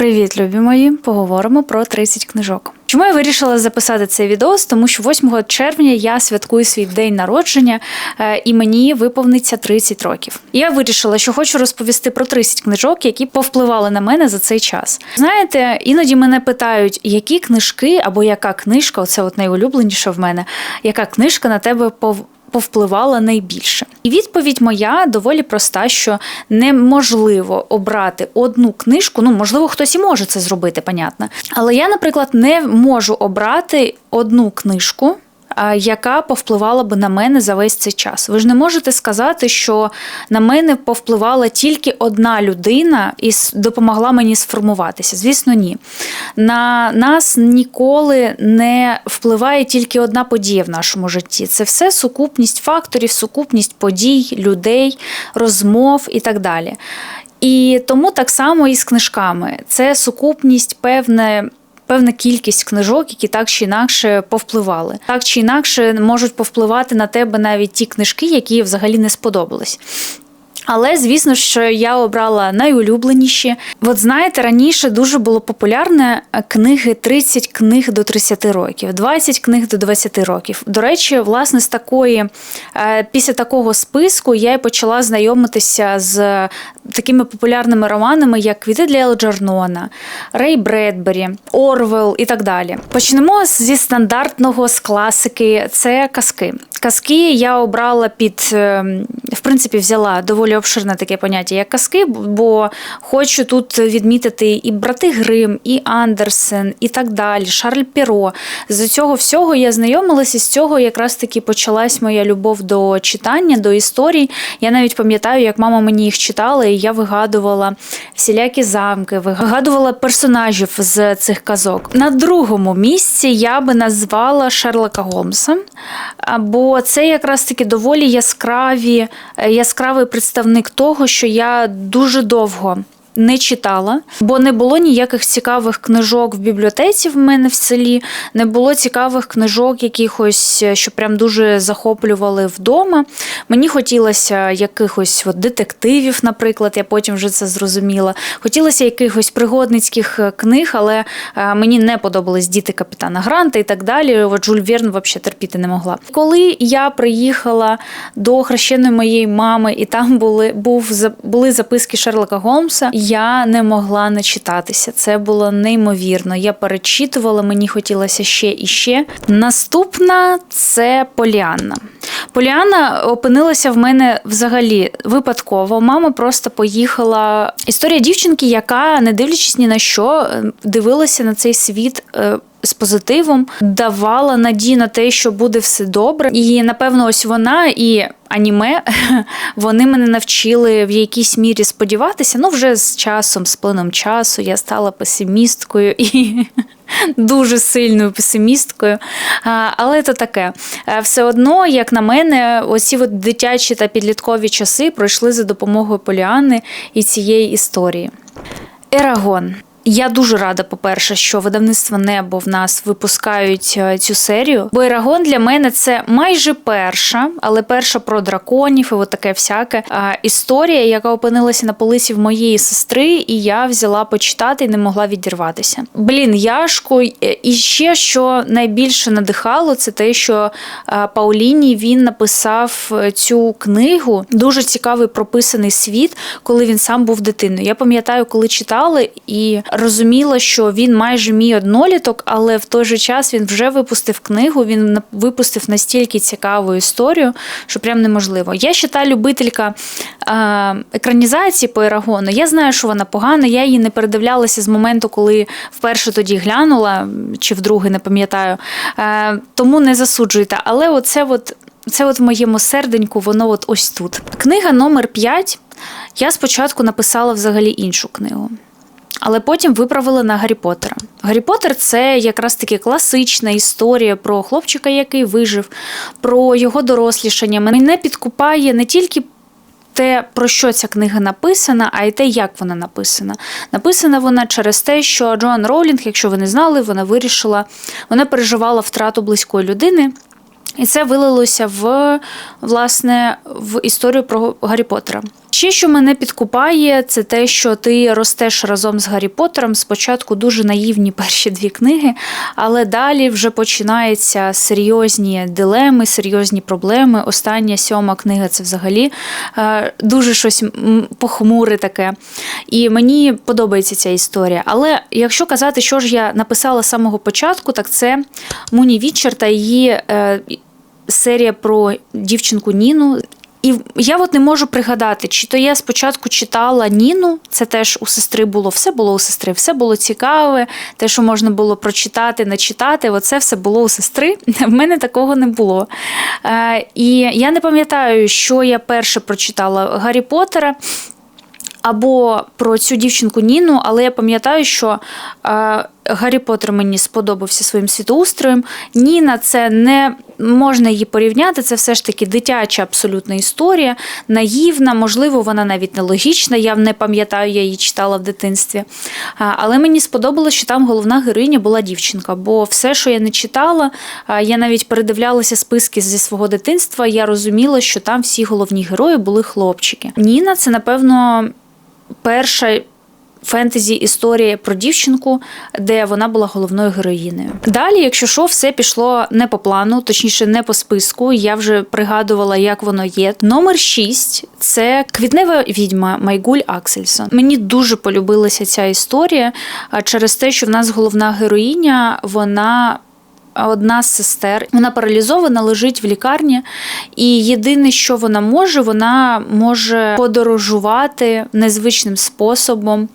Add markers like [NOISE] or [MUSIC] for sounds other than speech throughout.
Привіт, любі мої! Поговоримо про 30 книжок. Чому я вирішила записати цей відос? Тому що 8 червня я святкую свій день народження, е, і мені виповниться 30 років. І я вирішила, що хочу розповісти про 30 книжок, які повпливали на мене за цей час. Знаєте, іноді мене питають, які книжки або яка книжка, оце от найулюбленіше в мене, яка книжка на тебе пов повпливала найбільше. І відповідь моя доволі проста: що неможливо обрати одну книжку. Ну, можливо, хтось і може це зробити, понятно. Але я, наприклад, не можу обрати одну книжку яка повпливала би на мене за весь цей час. Ви ж не можете сказати, що на мене повпливала тільки одна людина і допомогла мені сформуватися. Звісно, ні. На нас ніколи не впливає тільки одна подія в нашому житті. Це все сукупність факторів, сукупність подій, людей, розмов і так далі. І тому так само і з книжками. Це сукупність певне певна кількість книжок, які так чи інакше повпливали. Так чи інакше можуть повпливати на тебе навіть ті книжки, які взагалі не сподобались. Але звісно, що я обрала найулюбленіші. От знаєте, раніше дуже було популярне е, книги 30 книг до 30 років, 20 книг до 20 років. До речі, власне, з такої е, після такого списку я й почала знайомитися з такими популярними романами, як Квіти для Елджернона, Рей Бредбері, Орвел і так далі. Почнемо зі стандартного з класики. Це казки. Казки я обрала під, ем, в принципі, взяла доволі обширне таке поняття, як казки, бо хочу тут відмітити і брати Грим, і Андерсен, і так далі, Шарль Піро. З цього всього я знайомилася, з цього якраз таки почалась моя любов до читання, до історій. Я навіть пам'ятаю, як мама мені їх читала, і я вигадувала всілякі замки, вигадувала персонажів з цих казок. На другому місці я би назвала Шерлока Голмса. Або це якраз таки доволі яскраві, яскравий представник того, що я дуже довго не читала, бо не було ніяких цікавих книжок в бібліотеці в мене в селі, не було цікавих книжок, якихось, е, що прям дуже захоплювали вдома. Мені хотілося якихось от детективів, наприклад, я потім вже це зрозуміла. Хотілося якихось пригодницьких е, книг, але е, мені не подобались діти капітана Гранта і так далі. От Жюль Верн взагалі терпіти не могла. Коли я приїхала до хрещеної моєї мами, і там були був були записки Шерлока Голмса я не могла начитатися. Це було неймовірно. Я перечитувала, мені хотілося ще і ще. Наступна це Поліанна. Поліана опинилася в мене взагалі випадково. Мама просто поїхала. Історія дівчинки, яка, не дивлячись ні на що, дивилася на цей світ. З позитивом давала надію на те, що буде все добре, і напевно, ось вона і аніме [LAUGHS] вони мене навчили в якійсь мірі сподіватися. Ну, вже з часом, з плином часу, я стала песимісткою і [LAUGHS] дуже сильною песимісткою. Але то таке. Все одно, як на мене, оці от дитячі та підліткові часи пройшли за допомогою Поліани і цієї історії. Ерагон. Я дуже рада, по-перше, що видавництво небо в нас випускають е, цю серію. Бо Ерагон для мене це майже перша, але перша про драконів і таке всяке історія, яка опинилася на полиці в моєї сестри, і я взяла почитати і не могла відірватися. Блін, яшку і ще що найбільше надихало, це те, що Пауліні він написав е, цю книгу. Дуже цікавий прописаний світ, коли він сам був дитиною. Я пам'ятаю, коли читали і розуміла, що він майже мій одноліток, але в той же час він вже випустив книгу. Він випустив настільки цікаву історію, що прям неможливо. Я ще та любителька екранізації по Ерагону. Я знаю, що вона погана. Я її не передивлялася з моменту, коли вперше тоді глянула, чи вдруге не пам'ятаю. Тому не засуджуйте. Але оце от. Це от в моєму серденьку, воно от ось тут. Книга номер 5 Я спочатку написала взагалі іншу книгу але потім виправили на Гаррі Поттера. Гаррі Поттер – це якраз таки класична історія про хлопчика, який вижив, про його дорослішання. Мене підкупає не тільки. Те, про що ця книга написана, а й те, як вона написана. Написана вона через те, що Джоан Роулінг, якщо ви не знали, вона вирішила, вона переживала втрату близької людини. І це вилилося в власне в історію про Гаррі Поттера. Ще що мене підкупає, це те, що ти ростеш разом з Гаррі Поттером. Спочатку дуже наївні перші дві книги, але далі вже починаються серйозні дилеми, серйозні проблеми. Остання сьома книга це взагалі е, дуже щось похмуре таке. І мені подобається ця історія. Але якщо казати, що ж я написала з самого початку, так це Муні Вітчер та її е, серія про дівчинку Ніну. І я от не можу пригадати, чи то я спочатку читала Ніну, це теж у сестри було, все було у сестри, все було цікаве, те, що можна було прочитати, начитати, оце все було у сестри. [LAUGHS] В мене такого не було. Е, і я не пам'ятаю, що я перше прочитала Гаррі Поттера або про цю дівчинку Ніну, але я пам'ятаю, що е, Гаррі Поттер мені сподобався своїм світоустроєм. Ніна це не можна її порівняти, це все ж таки дитяча абсолютна історія, наївна, можливо, вона навіть нелогічна. Я не пам'ятаю, я її читала в дитинстві. Але мені сподобалось, що там головна героїня була дівчинка, бо все, що я не читала, я навіть передивлялася списки зі свого дитинства. Я розуміла, що там всі головні герої були хлопчики. Ніна, це напевно перша. Фентезі історія про дівчинку, де вона була головною героїнею. Далі, якщо що, все пішло не по плану, точніше, не по списку. Я вже пригадувала, як воно є. Номер 6 – це квітнева відьма Майгуль Аксельсон. Мені дуже полюбилася ця історія через те, що в нас головна героїня, вона. Одна з сестер, вона паралізована, лежить в лікарні, і єдине, що вона може, вона може подорожувати незвичним способом,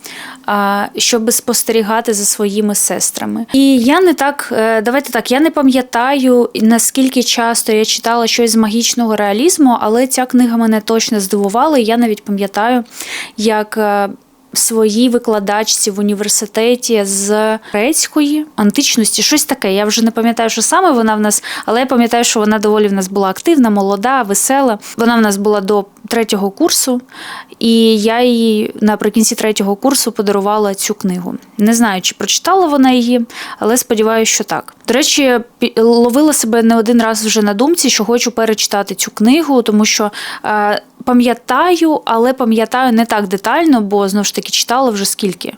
щоб спостерігати за своїми сестрами. І я не так, е, давайте так, я не пам'ятаю наскільки часто я читала щось з магічного реалізму, але ця книга мене точно здивувала. І я навіть пам'ятаю, як. Е, своїй викладачці в університеті з грецької античності, щось таке. Я вже не пам'ятаю, що саме вона в нас, але я пам'ятаю, що вона доволі в нас була активна, молода, весела. Вона в нас була до третього курсу, і я їй наприкінці третього курсу подарувала цю книгу. Не знаю, чи прочитала вона її, але сподіваюся, що так. До речі, ловила себе не один раз вже на думці, що хочу перечитати цю книгу, тому що. Пам'ятаю, але пам'ятаю не так детально, бо знову ж таки читала вже скільки.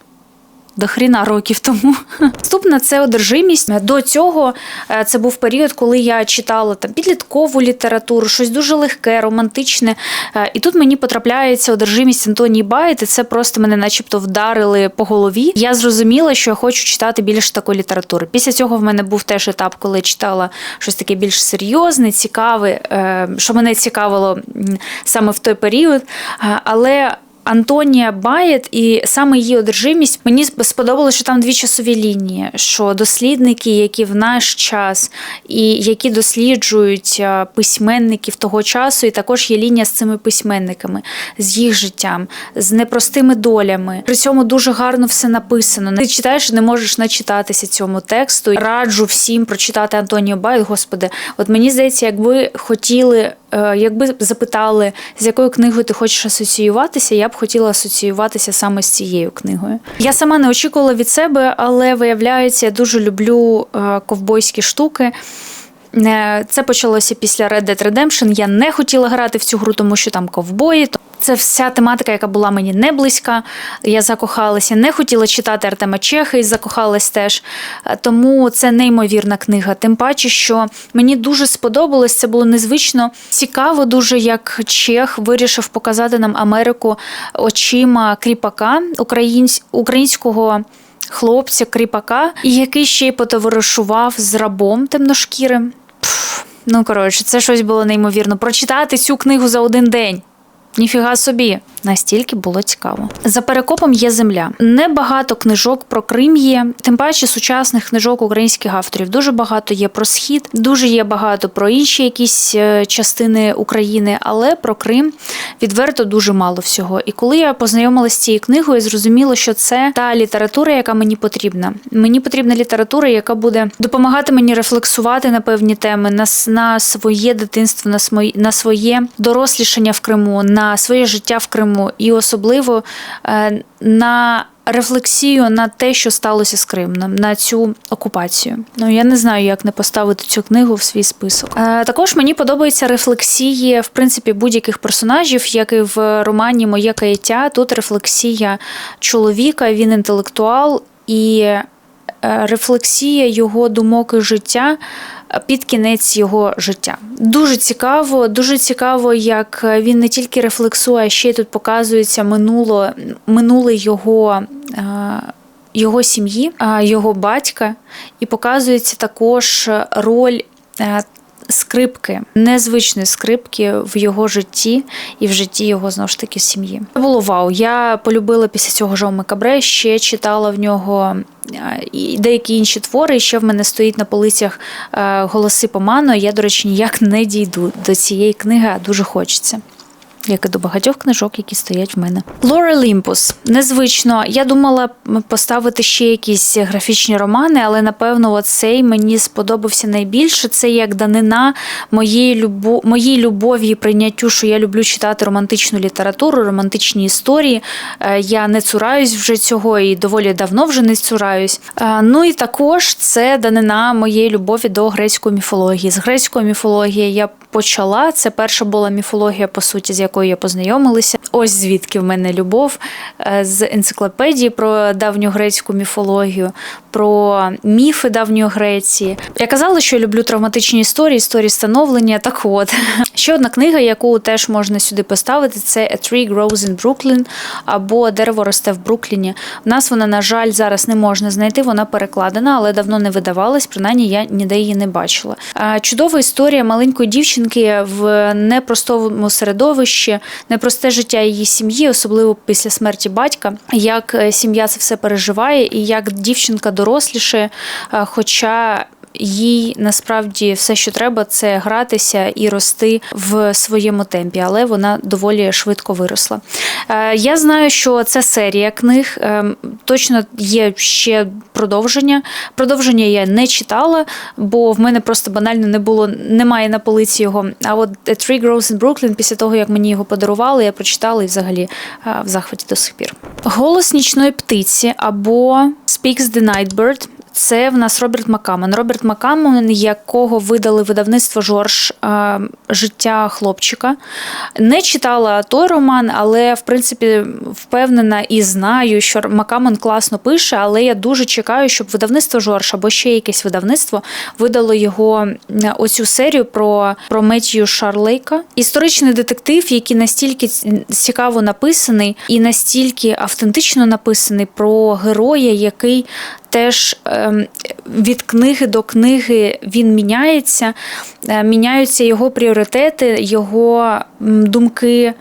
До хріна років тому. [LAUGHS] Наступна це одержимість. До цього е, це був період, коли я читала там підліткову літературу, щось дуже легке, романтичне. Е, І тут мені потрапляється одержимість Антонії Байт, і це просто мене начебто вдарили по голові. Я зрозуміла, що я хочу читати більше такої літератури. Після цього в мене був теж етап, коли я читала щось таке більш серйозне, цікаве, е, що мене цікавило саме в той період. Але Антонія Баєт і саме її одержимість мені сподобалося, що там дві часові лінії, що дослідники, які в наш час і які досліджують письменників того часу, і також є лінія з цими письменниками, з їх життям, з непростими долями. При цьому дуже гарно все написано. Ти читаєш, не можеш начитатися цьому тексту. Раджу всім прочитати Антонію Байт. Господи, от мені здається, якби хотіли. Е, Якби запитали, з якою книгою ти хочеш асоціюватися, я б хотіла асоціюватися саме з цією книгою. Я сама не очікувала від себе, але виявляється, я дуже люблю е, ковбойські штуки. Е, Це почалося після Red Dead Redemption. Я не хотіла грати в цю гру, тому що там ковбої. Це вся тематика, яка була мені не близька. Я закохалася, не хотіла читати Артема Чеха і закохалась теж. Е, Тому це неймовірна книга. Тим паче, що мені дуже сподобалось. Це було незвично цікаво, дуже як Чех вирішив показати нам Америку очима кріпака українсь- українського. Хлопця, кріпака, і який ще й потоваришував з рабом темношкірим. Ну коротше, це щось було неймовірно. Прочитати цю книгу за один день. Ніфіга собі, настільки було цікаво. За перекопом є земля. Небагато книжок про Крим є, тим паче сучасних книжок українських авторів. Дуже багато є про схід, дуже є багато про інші якісь е, частини України, але про Крим відверто дуже мало всього. І коли я познайомилася з цією книгою, я зрозуміла, що це та література, яка мені потрібна. Мені потрібна література, яка буде допомагати мені рефлексувати на певні теми, на, на своє дитинство, на своє дорослішання в Криму, на своє життя в Криму, і особливо е, на рефлексію на те, що сталося з Кримом, на цю окупацію. Ну я не знаю, як не поставити цю книгу в свій список. Е, також мені подобаються рефлексії, в принципі, будь-яких персонажів, як і в романі Моє каяття. Тут рефлексія чоловіка, він інтелектуал і е, рефлексія його думок і життя під кінець його життя. Дуже цікаво, дуже цікаво, як він не тільки рефлексує, а ще й тут показується минуло, минуле його. е, Його сім'ї, е, його батька, і показується також роль е, скрипки, незвичні скрипки в його житті і в житті його знову ж таки сім'ї. Це було вау. Я полюбила після цього Жоми Кабре, ще читала в нього е, і деякі інші твори. І ще в мене стоїть на полицях е, голоси Помано. Я, до речі, ніяк не дійду до цієї книги, а дуже хочеться. Як і до багатьох книжок, які стоять в мене. Лора Лімпус. Незвично. Я думала поставити ще якісь графічні романи, але напевно цей мені сподобався найбільше. Це як данина моєї любов... моїй любові і прийняттю, що я люблю читати романтичну літературу, романтичні історії. Е, Я не цураюсь вже цього і доволі давно вже не цураюсь. Е, Ну і також це данина моєї любові до грецької міфології. З грецької міфології я почала. Це перша була міфологія, по суті, з якою я познайомилася. Ось звідки в мене любов е, з енциклопедії про давню грецьку міфологію, про міфи давньої Греції. Я казала, що я люблю травматичні історії, історії становлення. Так от [LAUGHS] ще одна книга, яку теж можна сюди поставити, це A Tree Grows in Brooklyn або Дерево росте в Брукліні. У нас вона, на жаль, зараз не можна знайти. Вона перекладена, але давно не видавалась. Принаймні я ніде її не бачила. Чудова історія маленької дівчинки в непростому середовищі, непросте життя її сім'ї, особливо після смерті батька. Як е, сім'я це все переживає, і як дівчинка доросліше, хоча. Їй насправді все, що треба, це гратися і рости в своєму темпі, але вона доволі швидко виросла. Е, Я знаю, що це серія книг. е, Точно є ще продовження. Продовження я не читала, бо в мене просто банально не було, немає на полиці його. А от A Tree Grows in Brooklyn, після того як мені його подарували, я прочитала і взагалі е, в захваті до сих пір. Голос нічної птиці або Speaks the Night Bird – це в нас Роберт Макамон. Роберт Макамон, якого видали видавництво Жорж життя хлопчика. Не читала той роман, але в принципі впевнена і знаю, що Макамон класно пише, але я дуже чекаю, щоб видавництво Жорж або ще якесь видавництво видало його оцю серію про, про Меттію Шарлейка. Історичний детектив, який настільки цікаво написаний і настільки автентично написаний про героя, який теж ем, від книги до книги він міняється, е, міняються його пріоритети, його думки.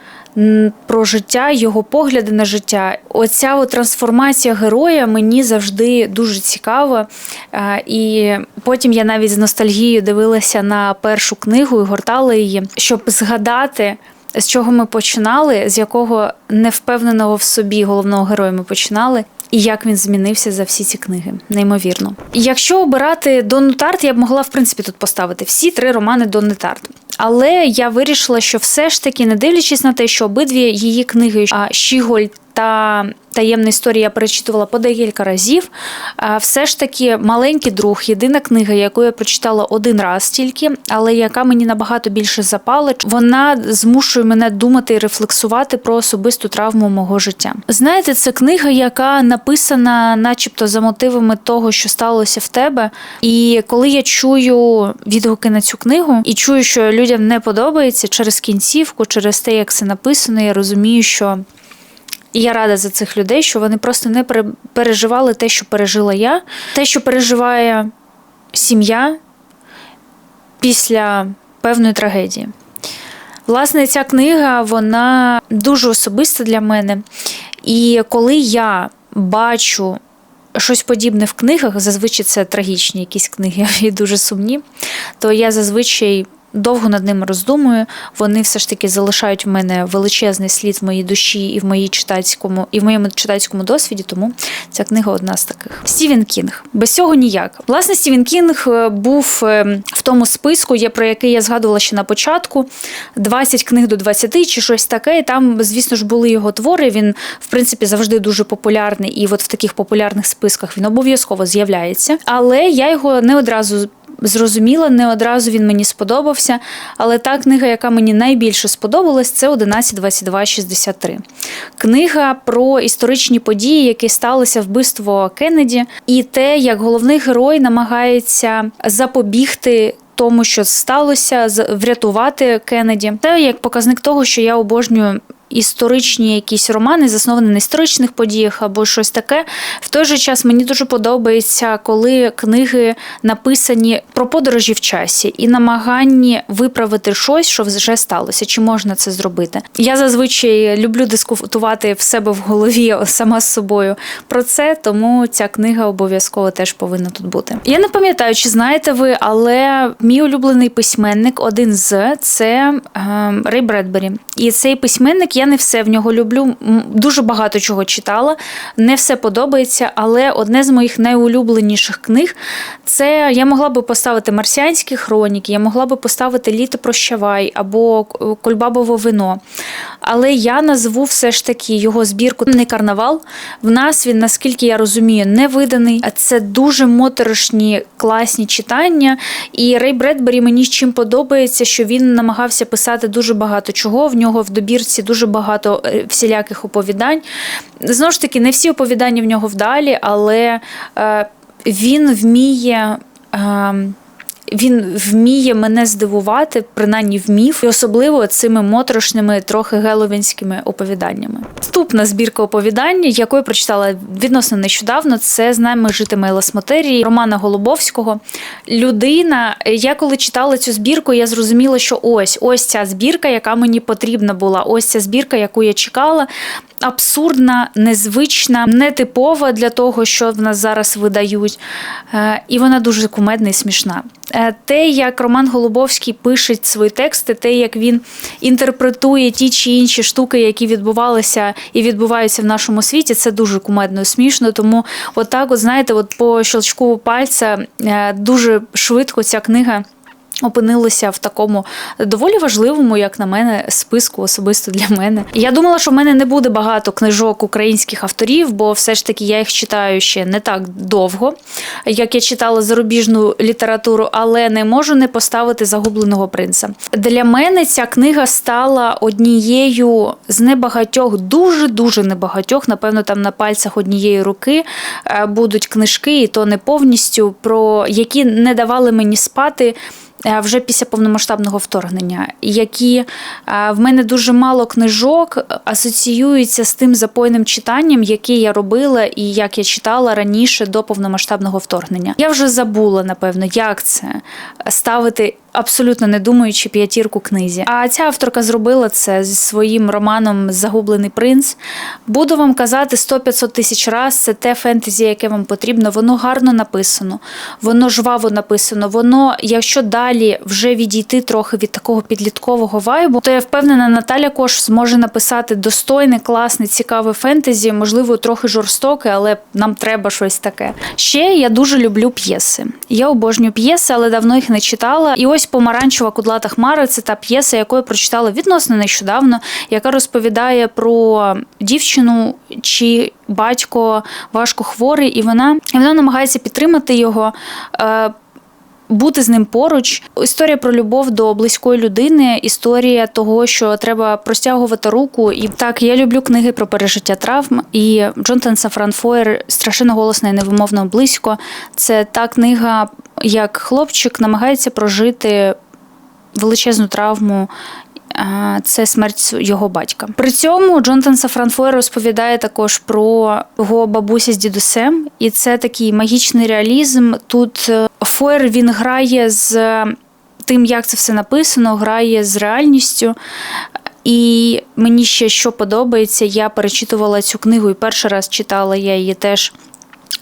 Про життя, його погляди на життя. Оця от трансформація героя мені завжди дуже цікава. Е, І потім я навіть з ностальгією дивилася на першу книгу і гортала її, щоб згадати, з чого ми починали, з якого невпевненого в собі головного героя ми починали. І як він змінився за всі ці книги, неймовірно. Якщо обирати Донну Тарт, я б могла в принципі тут поставити всі три романи Донни Тарт. Але я вирішила, що все ж таки, не дивлячись на те, що обидві її книги а, Щіголь та таємна історія я перечитувала по декілька разів. А, Все ж таки, маленький друг, єдина книга, яку я прочитала один раз тільки, але яка мені набагато більше запала. Вона змушує мене думати і рефлексувати про особисту травму мого життя. Знаєте, це книга, яка написана, начебто, за мотивами того, що сталося в тебе. І коли я чую відгуки на цю книгу і чую, що людям не подобається через кінцівку, через те, як це написано, я розумію, що. І я рада за цих людей, що вони просто не переживали те, що пережила я, те, що переживає сім'я після певної трагедії. Власне, ця книга вона дуже особиста для мене. І коли я бачу щось подібне в книгах, зазвичай це трагічні якісь книги [LAUGHS] і дуже сумні, то я зазвичай довго над ними роздумую. Вони все ж таки залишають в мене величезний слід в моїй душі і в моїй читацькому, і в моєму читацькому досвіді. Тому ця книга одна з таких. Стівен Кінг. Без цього ніяк. Власне, Стівен Кінг е, був е, в тому списку, про який я згадувала ще на початку: 20 книг до 20 чи щось таке. І там, звісно ж, були його твори. Він, в принципі, завжди дуже популярний, і от в таких популярних списках він обов'язково з'являється. Але я його не одразу. Зрозуміла, не одразу він мені сподобався, але та книга, яка мені найбільше сподобалась, це 11.22.63. Книга про історичні події, які сталися вбивство Кеннеді, і те, як головний герой намагається запобігти. Тому, що сталося, врятувати Кеннеді. Це як показник того, що я обожнюю історичні якісь романи, засновані на історичних подіях або щось таке. В той же час мені дуже подобається, коли книги написані про подорожі в часі і намаганні виправити щось, що вже сталося. Чи можна це зробити? Я зазвичай люблю дискутувати в себе в голові [LAUGHS] сама з собою про це, тому ця книга обов'язково теж повинна тут бути. Я не пам'ятаю, чи знаєте ви, але мій улюблений письменник, один з це е, Рей Бредбері. І цей письменник, я не все в нього люблю. Дуже багато чого читала, не все подобається, але одне з моїх найулюбленіших книг це я могла би поставити марсіанські хроніки, я могла би поставити Літо прощавай або Кольбабове вино. Але я назву все ж таки його збірку не карнавал. В нас він, наскільки я розумію, не виданий. Це дуже моторошні, класні читання. І Рей Бредбері мені чим подобається, що він намагався писати дуже багато чого. В нього в добірці дуже багато е, всіляких оповідань. Знову ж таки, не всі оповідання в нього вдалі, але е, він вміє. Він вміє мене здивувати, принаймні вмів, і особливо цими моторошними, трохи геловінськими оповіданнями. Наступна збірка оповідань, яку я прочитала відносно нещодавно, це з нами житиме Ласмотерії Романа Голубовського. Людина, я коли читала цю збірку, я зрозуміла, що ось ось ця збірка, яка мені потрібна була. Ось ця збірка, яку я чекала. Абсурдна, незвична, нетипова для того, що в нас зараз видають. Е, І вона дуже кумедна і смішна. Е, Те, як Роман Голубовський пише свої тексти, те, як він інтерпретує ті чи інші штуки, які відбувалися і відбуваються в нашому світі, це дуже кумедно смішно. Тому, отак, от знаєте, от по щелчку пальця е, дуже швидко ця книга. Опинилися в такому доволі важливому, як на мене, списку особисто для мене. Я думала, що в мене не буде багато книжок українських авторів, бо все ж таки я їх читаю ще не так довго, як я читала зарубіжну літературу, але не можу не поставити загубленого принца. Для мене ця книга стала однією з небагатьох, дуже дуже небагатьох, напевно, там на пальцях однієї руки е, будуть книжки, і то не повністю, про які не давали мені спати. Е, Вже після повномасштабного вторгнення, які е, в мене дуже мало книжок асоціюються з тим запойним читанням, яке я робила і як я читала раніше до повномасштабного вторгнення. Я вже забула, напевно, як це ставити. Абсолютно не думаючи п'ятірку книзі. А ця авторка зробила це зі своїм романом Загублений принц. Буду вам казати 100-500 тисяч раз. Це те фентезі, яке вам потрібно. Воно гарно написано, воно жваво написано. Воно, якщо далі вже відійти трохи від такого підліткового вайбу, то я впевнена, Наталя Кош зможе написати достойне, класне, цікаве фентезі, можливо, трохи жорстоке, але нам треба щось таке. Ще я дуже люблю п'єси. Я обожнюю п'єси, але давно їх не читала. І ось Помаранчева кудлата хмара це та п'єса, яку я прочитала відносно нещодавно, яка розповідає про дівчину, чи батько важко хворий, і вона, і вона намагається підтримати його. Е, бути з ним поруч. Історія про любов до близької людини, історія того, що треба простягувати руку. І так, я люблю книги про пережиття травм. І Джонатан Сафран Фоєр страшенно голосно і невимовно близько. Це та книга, як хлопчик намагається прожити величезну травму. Це смерть його батька. При цьому Джонатан Сафран Фойер розповідає також про його бабуся з дідусем, і це такий магічний реалізм. Тут е, Фойер він грає з тим, як це все написано, грає з реальністю. І мені ще що подобається, я перечитувала цю книгу і перший раз читала я її теж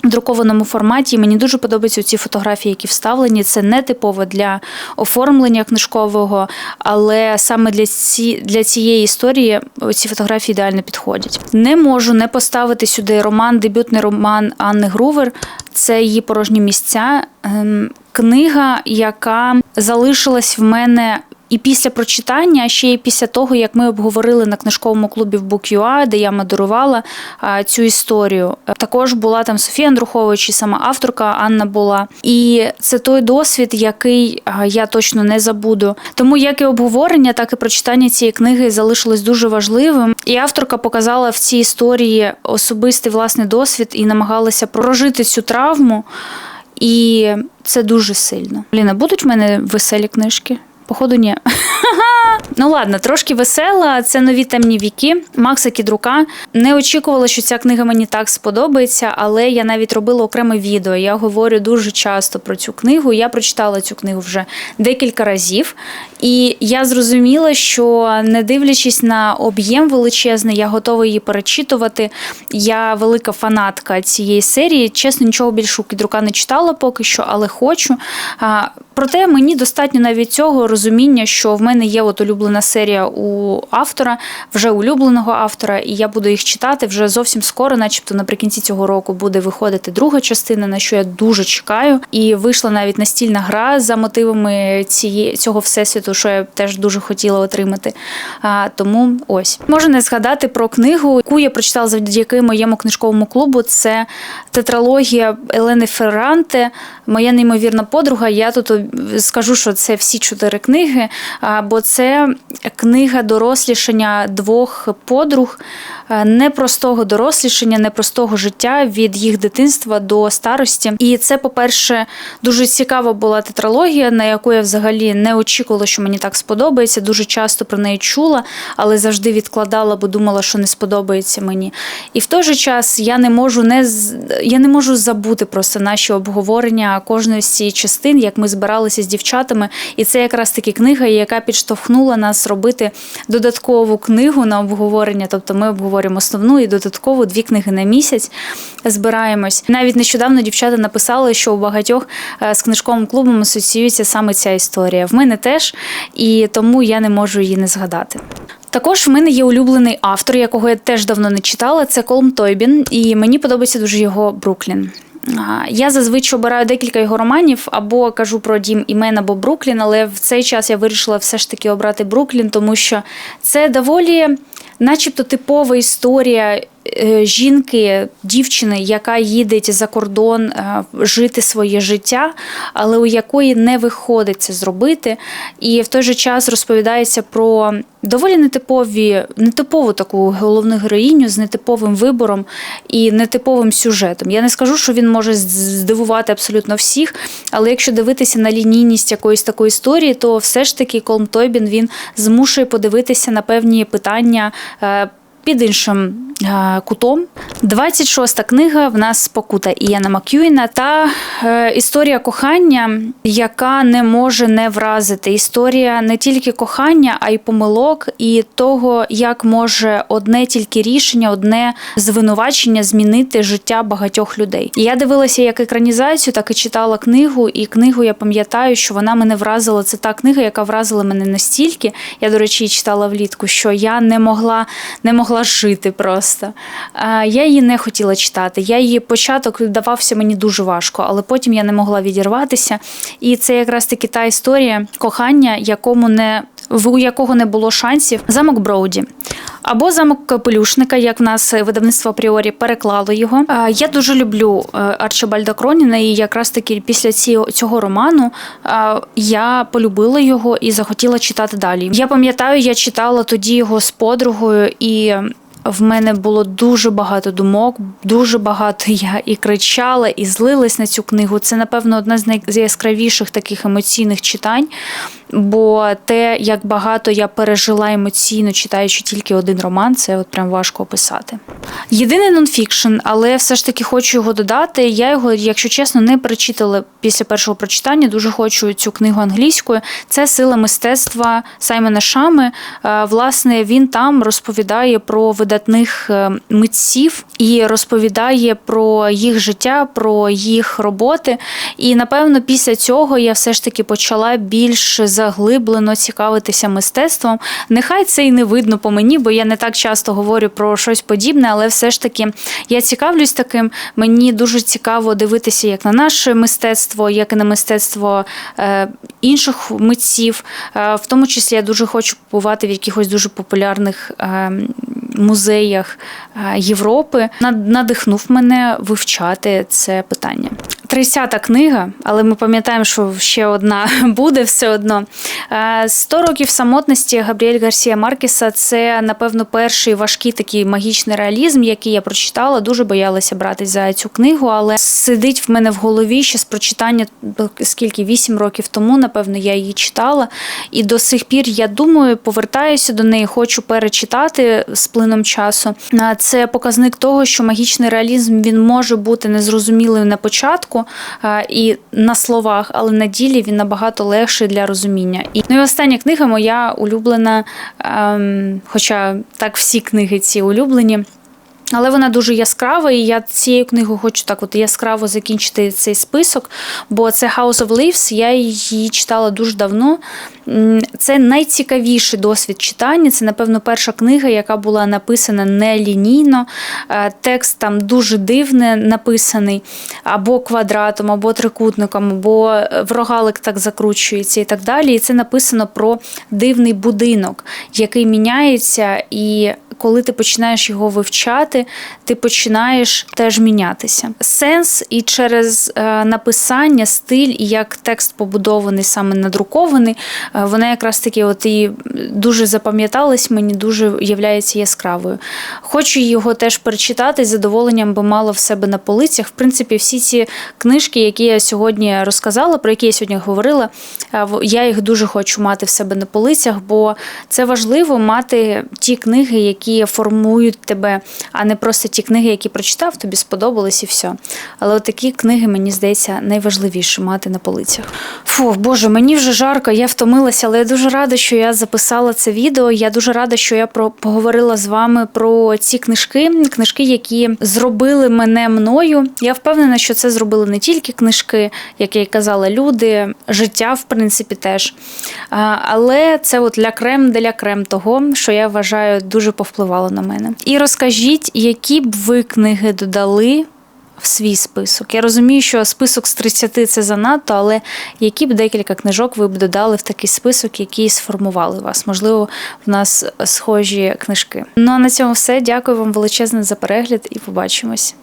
в друкованому форматі. Мені дуже подобаються ці фотографії, які вставлені. Це не типово для оформлення книжкового, але саме для ці для цієї історії ці фотографії ідеально підходять. Не можу не поставити сюди роман, дебютний роман Анни Грувер. Це її порожні місця. Ем, Книга, яка залишилась в мене і після прочитання, ще й після того, як ми обговорили на книжковому клубі в Book.ua, де я модерувала цю історію. Також була там Софія Андрухович і сама авторка Анна була. І це той досвід, який я точно не забуду. Тому як і обговорення, так і прочитання цієї книги залишилось дуже важливим. І авторка показала в цій історії особистий власний досвід і намагалася прожити цю травму. І це дуже сильно. Ліна, будуть в мене веселі книжки? Походу, ні. [LAUGHS] Ну ладно, трошки весела. Це нові темні віки Макса Кідрука. Не очікувала, що ця книга мені так сподобається, але я навіть робила окреме відео. Я говорю дуже часто про цю книгу. Я прочитала цю книгу вже декілька разів, і я зрозуміла, що не дивлячись на об'єм величезний, я готова її перечитувати. Я велика фанатка цієї серії. Чесно, нічого більше у Кідрука не читала поки що, але хочу. Проте мені достатньо навіть цього розуміння, що в мене є от улюблена серія у автора, вже улюбленого автора, і я буду їх читати вже зовсім скоро, начебто наприкінці цього року буде виходити друга частина, на що я дуже чекаю. І вийшла навіть настільна гра за мотивами цієї цього всесвіту, що я теж дуже хотіла отримати. А, Тому ось можу не згадати про книгу, яку я прочитала завдяки моєму книжковому клубу. Це тетралогія Елени Ферранте, моя неймовірна подруга. Я тут скажу, що це всі чотири книги, бо це книга дорослішання двох подруг, непростого дорослішання, непростого життя від їх дитинства до старості. І це, по-перше, дуже цікава була тетралогія, на яку я взагалі не очікувала, що мені так сподобається. Дуже часто про неї чула, але завжди відкладала, бо думала, що не сподобається мені. І в той же час я не можу не я не можу забути просто наші обговорення кожної з цієї частин, як ми збиралися з дівчатами. І це якраз таки книга, яка підштовхнула нас робити додаткову книгу на обговорення. Тобто ми обговорюємо основну і додаткову дві книги на місяць. Збираємось. Навіть нещодавно дівчата написали, що у багатьох е, з книжковим клубом асоціюється саме ця історія. В мене теж, і тому я не можу її не згадати. Також в мене є улюблений автор, якого я теж давно не читала. Це Колм Тойбін, і мені подобається дуже його Бруклін. Я зазвичай обираю декілька його романів, або кажу про дім імен або Бруклін, але в цей час я вирішила все ж таки обрати Бруклін, тому що це доволі, начебто, типова історія жінки, дівчини, яка їде за кордон е, жити своє життя, але у якої не виходить це зробити. І в той же час розповідається про доволі нетипові, нетипову таку головну героїню з нетиповим вибором і нетиповим сюжетом. Я не скажу, що він може здивувати абсолютно всіх, але якщо дивитися на лінійність якоїсь такої історії, то все ж таки Колм Тойбін він змушує подивитися на певні питання. Е, під іншим е, кутом. 26-та книга в нас спокута Іяна Мак'юїна та е, історія кохання, яка не може не вразити. Історія не тільки кохання, а й помилок, і того, як може одне тільки рішення, одне звинувачення змінити життя багатьох людей. Я дивилася як екранізацію, так і читала книгу. І книгу я пам'ятаю, що вона мене вразила. Це та книга, яка вразила мене настільки. Я, до речі, читала влітку, що я не могла не могла могла жити просто. Я її не хотіла читати. Я її початок давався мені дуже важко, але потім я не могла відірватися. І це якраз таки та історія кохання, якому не у якого не було шансів замок Броуді. Або замок Капелюшника, як в нас видавництво апріорі переклало його. Я дуже люблю е, Арчибальда Кроніна, і якраз таки після цього роману я полюбила його і захотіла читати далі. Я пам'ятаю, я читала тоді його з подругою, і в мене було дуже багато думок, дуже багато я і кричала, і злилась на цю книгу. Це, напевно, одна з найяскравіших таких емоційних читань. Бо те, як багато я пережила емоційно, читаючи тільки один роман, це от прям важко описати. Єдиний нонфікшн, але все ж таки хочу його додати. Я його, якщо чесно, не перечитала після першого прочитання. Дуже хочу цю книгу англійською. Це сила мистецтва Саймона Шами. Власне, він там розповідає про видавництво видатних е, митців і розповідає про їх життя, про їх роботи. І напевно, після цього я все ж таки почала більш заглиблено цікавитися мистецтвом. Нехай це і не видно по мені, бо я не так часто говорю про щось подібне, але все ж таки я цікавлюсь таким. Мені дуже цікаво дивитися як на наше мистецтво, як і на мистецтво е, інших митців. Е, в тому числі я дуже хочу побувати в якихось дуже популярних е, музеях е, Європи. Над- Надихнув мене вивчати це питання. Тридцята книга, але ми пам'ятаємо, що ще одна [LAUGHS] буде все одно. Е, «100 років самотності Габріель Гарсія Маркеса це, напевно, перший важкий такий магічний реалізм, який я прочитала. Дуже боялася братись за цю книгу, але сидить в мене в голові ще з прочитання скільки вісім років тому, напевно, я її читала. І до сих пір я думаю, повертаюся до неї, хочу перечитати з плином часу. А Це показник того, що магічний реалізм він може бути незрозумілим на початку а, і на словах, але на ділі він набагато легший для розуміння. І ну і остання книга моя улюблена, ем, хоча так всі книги ці улюблені. Але вона дуже яскрава, і я цією книгою хочу так от яскраво закінчити цей список, бо це House of Leaves, я її читала дуже давно. Це найцікавіший досвід читання. Це, напевно, перша книга, яка була написана не лінійно. Е, Текст там дуже дивне написаний, або квадратом, або трикутником, або е, в рогалик так закручується і так далі. І це написано про дивний будинок, який міняється і коли ти починаєш його вивчати, ти починаєш теж мінятися. Сенс і через е, написання, стиль, і як текст побудований, саме надрукований, вона якраз таки от і дуже запам'яталась мені, дуже являється яскравою. Хочу його теж перечитати з задоволенням, би мала в себе на полицях. В принципі, всі ці книжки, які я сьогодні розказала, про які я сьогодні говорила, е, я їх дуже хочу мати в себе на полицях, бо це важливо мати ті книги, які формують тебе, а не просто ті книги, які прочитав, тобі сподобались і все. Але от такі книги, мені здається, найважливіше мати на полицях. Фу, Боже, мені вже жарко, я втомилася, але я дуже рада, що я записала це відео. Я дуже рада, що я про поговорила з вами про ці книжки, книжки, які зробили мене мною. Я впевнена, що це зробили не тільки книжки, як я й казала, люди, життя, в принципі, теж. Але це от ля крем де ля крем того, що я вважаю дуже повпливало на мене. І розкажіть, які б ви книги додали в свій список. Я розумію, що список з 30 це занадто, але які б декілька книжок ви б додали в такий список, які сформували вас? Можливо, в нас схожі книжки. Ну а на цьому все. Дякую вам величезне за перегляд і побачимось.